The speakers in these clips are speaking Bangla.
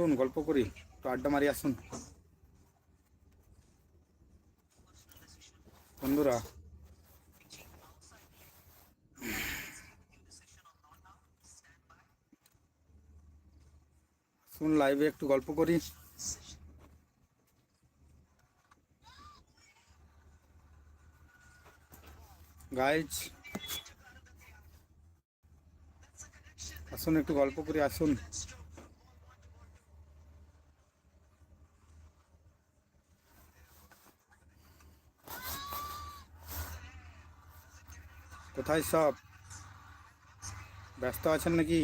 আসুন, গল্প করি, একটু আড্ডা মারি আসুন। বন্ধুরা শুন লাইভে একটু গল্প করি। গাইজ আসুন, একটু গল্প করি, আসুন। কোথায় সব? ব্যস্ত আছেন নাকি?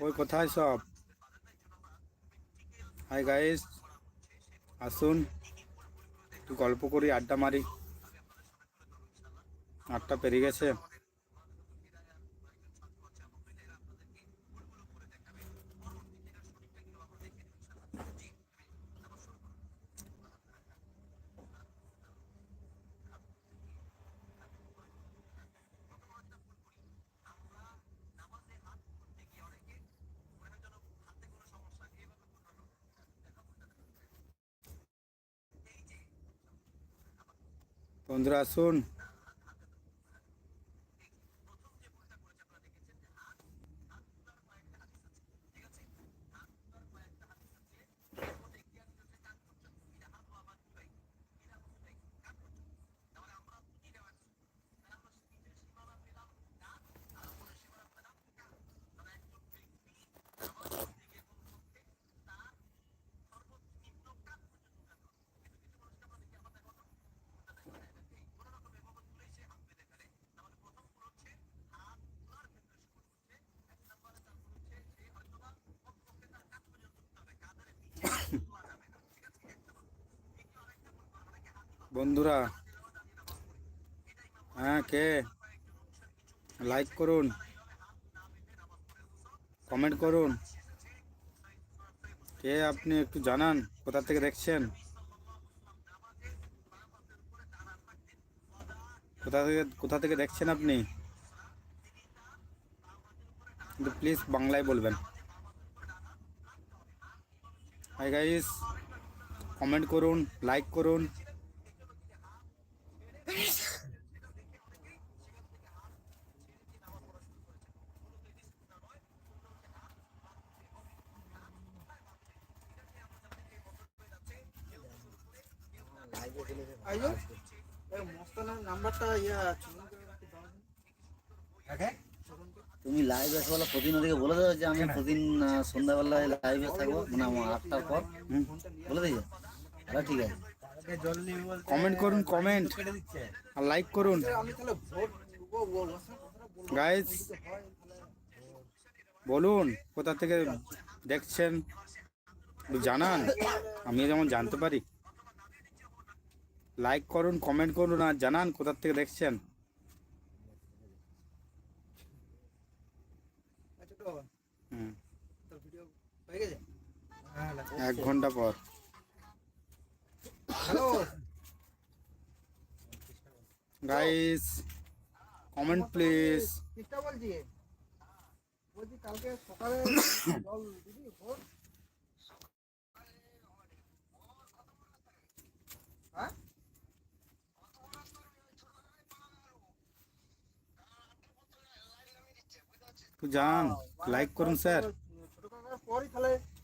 ওই কোথায় সব? হাই গাইস আসুন। একটু গল্প করি আড্ডা মারি। আটটা পেরিয়ে গেছে। বন্ধুরা আসুন বন্ধুরা হ্যাঁ কে? লাইক করুন কমেন্ট করুন। কে আপনি একটু জানান, কোথা থেকে দেখছেন? কোথা থেকে কোথা থেকে দেখছেন আপনি? কিন্তু প্লিজ বাংলায় বলবেন। হাই গাইস কমেন্ট করুন লাইক করুন। তুমি লাইভ আসবে বলে প্রতিদিন ওদেরকে বলে দেবে যে আমি প্রতিদিন সন্ধ্যাবেলায় লাইভে থাকব মানে আমার আটটার পর। বলে দিয়েছে। তাহলে ঠিক আছে। কমেন্ট করুন কমেন্ট আর লাইক করুন। গাইজ বলুন কোথা থেকে দেখছেন? জানান। আমি যেমন জানতে পারি। লাইক করুন কমেন্ট করুন আর জানান কোথা থেকে দেখছেন আচ্ছা তো হুম, তোর ভিডিও হয়ে গেছে হ্যাঁ এক ঘণ্টা পর। হ্যালো গাইস কমেন্ট প্লিজ কিসটা বলছি। বলছি কালকে সকালে জল দিবি ভোট হ্যাঁ? একটু জানান লাইক করুন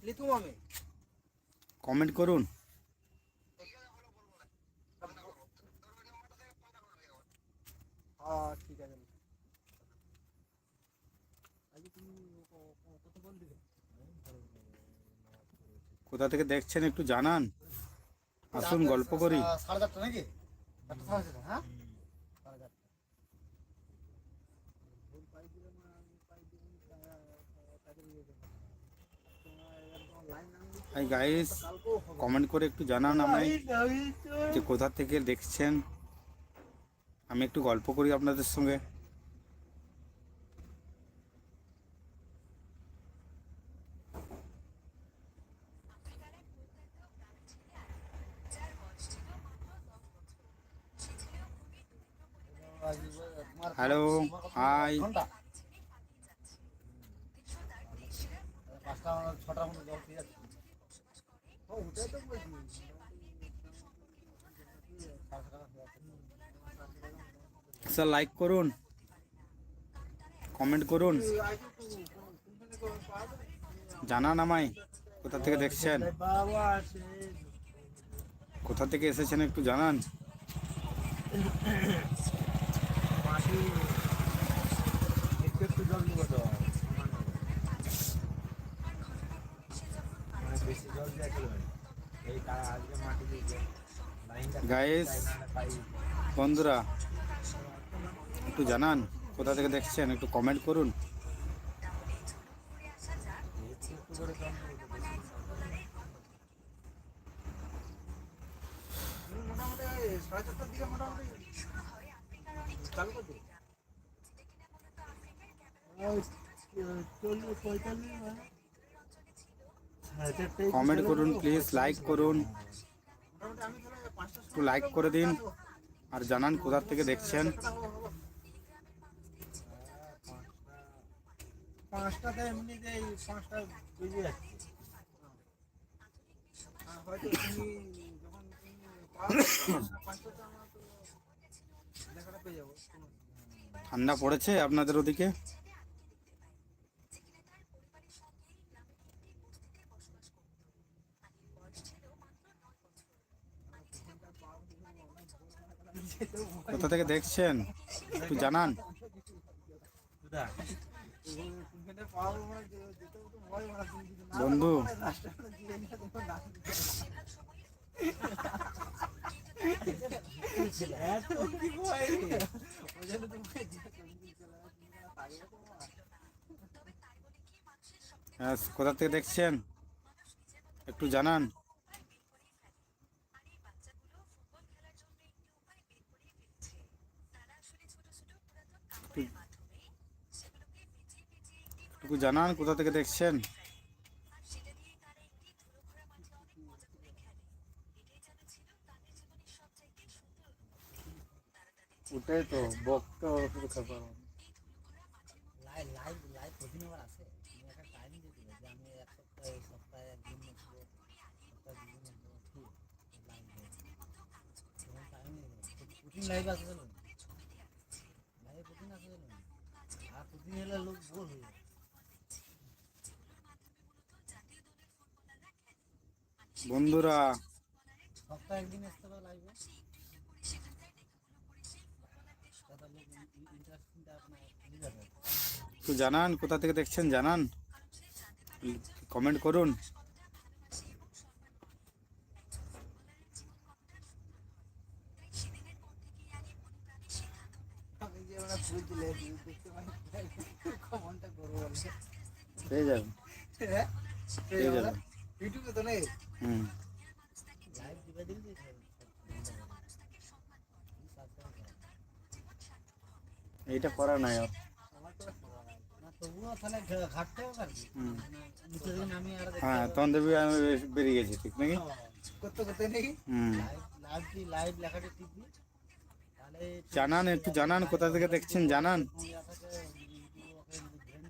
লিখুম আমি। কমেন্ট করুন। হ্যাঁ ঠিক আছে। কোথা থেকে দেখছেন একটু জানান। আসুন গল্প করি। সাড়ে চারটা নাকি? হ্যাঁ? হাই গাইস কমেন্ট করে একটু জানান আমায় যে কোথা থেকে দেখছেন। আমি একটু গল্প করি আপনাদের সঙ্গে হ্যালো হাই ঘণ্টা পাঁচটা আমার ছটার মধ্যে জল খেয়ে যাচ্ছে ও ওটাই তো বলছি সাড়ে ছটা হয়ে যাচ্ছে। স্যার লাইক করুন। কমেন্ট করুন। জানান আমায়, কোথা থেকে দেখছেন? কোথা থেকে এসেছেন একটু জানান। মানে। এই তারা আজকে মাটি লাইনটা গাইস বন্ধুরা একটু জানান কোথা থেকে দেখছেন? একটু কমেন্ট করুন। মানে কমেন্ট করুন প্লিজ লাইক করুন। একটু লাইক করে দিন আর জানান কোথার থেকে দেখছেন। পাঁচটাতে পাঁচটা বেজে যাচ্ছে। হয়তো তুমি যখন তুমি ঠান্ডা পড়েছে আপনাদের ওদিকে কোথা থেকে দেখছেন একটু জানান কোনখানে পাওয়ার মানে যে- যেতে তো ভয় মারা তুমি যদি না বন্ধু রাস্তা দিয়ে নিয়ে তোমার না এত কি ভয় রে? ওই জন্য তো ভয় দিয়ে তুমি যদি চলে আসো, তুমি না থাকবে তোমার। হ্যাঁ, কোথা থেকে দেখছেন? একটু জানান। একটু জানান কোথা থেকে দেখছেন? ওটাই তো বকটা শুধু খাবার। লাইভ লাইভ লাইভ প্রতিদিন আবার আসে। তুমি একটা টাইম দিয়ে দিবে যে আমি এক বন্ধুরা। সপ্তাহে একদিন আসতে যাবে একটু জানান কোথা থেকে দেখছেন জানান? কমেন্ট করুন। পেয়ে যাবেন। হ্যাঁ? পেয়ে যাবেন। ইউটিউবে তো নেই। হুম। এইটা করা নাই আর। হ্যাঁ তখন দেখবি আমি বেরিয়ে গেছি ঠিক নাকি? করতে করতে নেই। হুম। লাইভ লাইভ কি লাইভ লেখাটা টিপবি জানান একটু জানান কোথা থেকে দেখছেন জানান।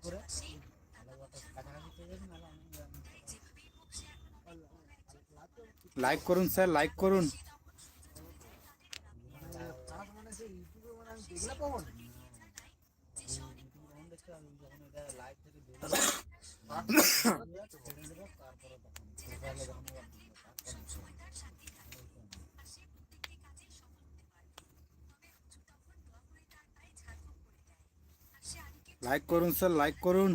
করে প্রোফাইলে যখন আবার দিবো, তারপর লাইক করুন স্যার লাইক করুন।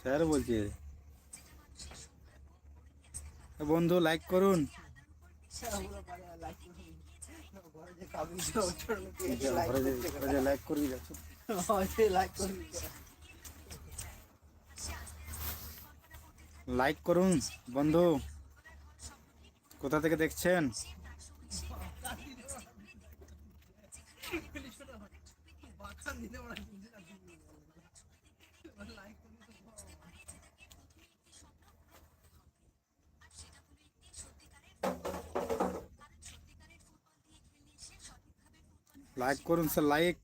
স্যার বলছি। বন্ধু লাইক করুন। লাইক করবি লাইক করুন বন্ধু। কোথা থেকে দেখছেন? বাখান লাইক করুন স্যার লাইক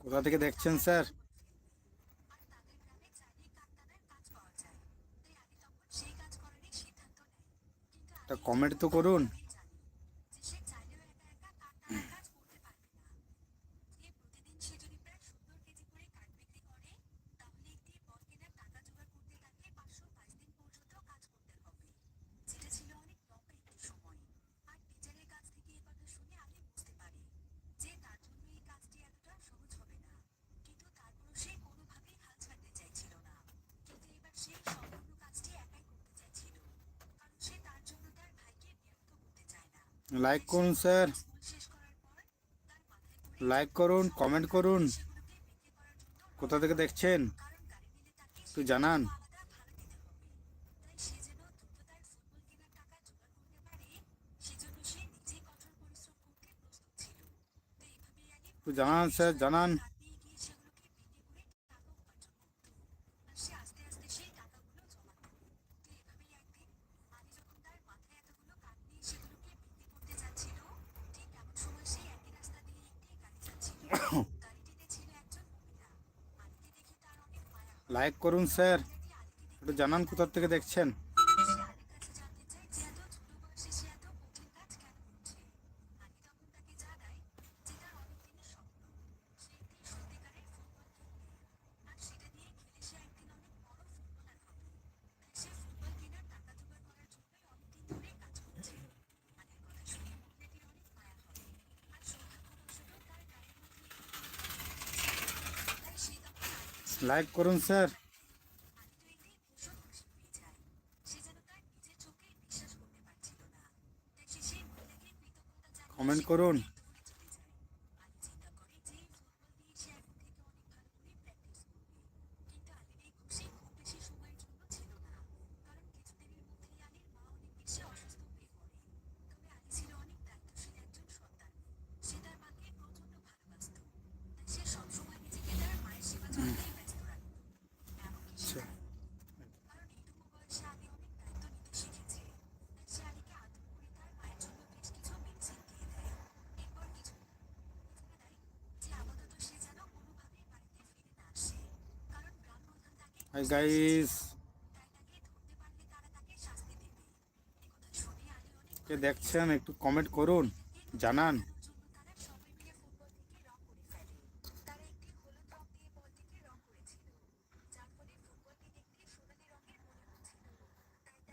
কোথা থেকে দেখছেন স্যার? একটা কমেন্ট তো করুন। লাইক করুন স্যার লাইক করুন কমেন্ট করুন। কোথা থেকে দেখছেন? একটু জানান। একটু জানান স্যার জানান। লাইক করুন স্যার একটু জানান কোথার থেকে দেখছেন? লাইক করুন স্যার। কমেন্ট করুন। হাই গাইস কে দেখছেন একটু কমেন্ট করুন জানান।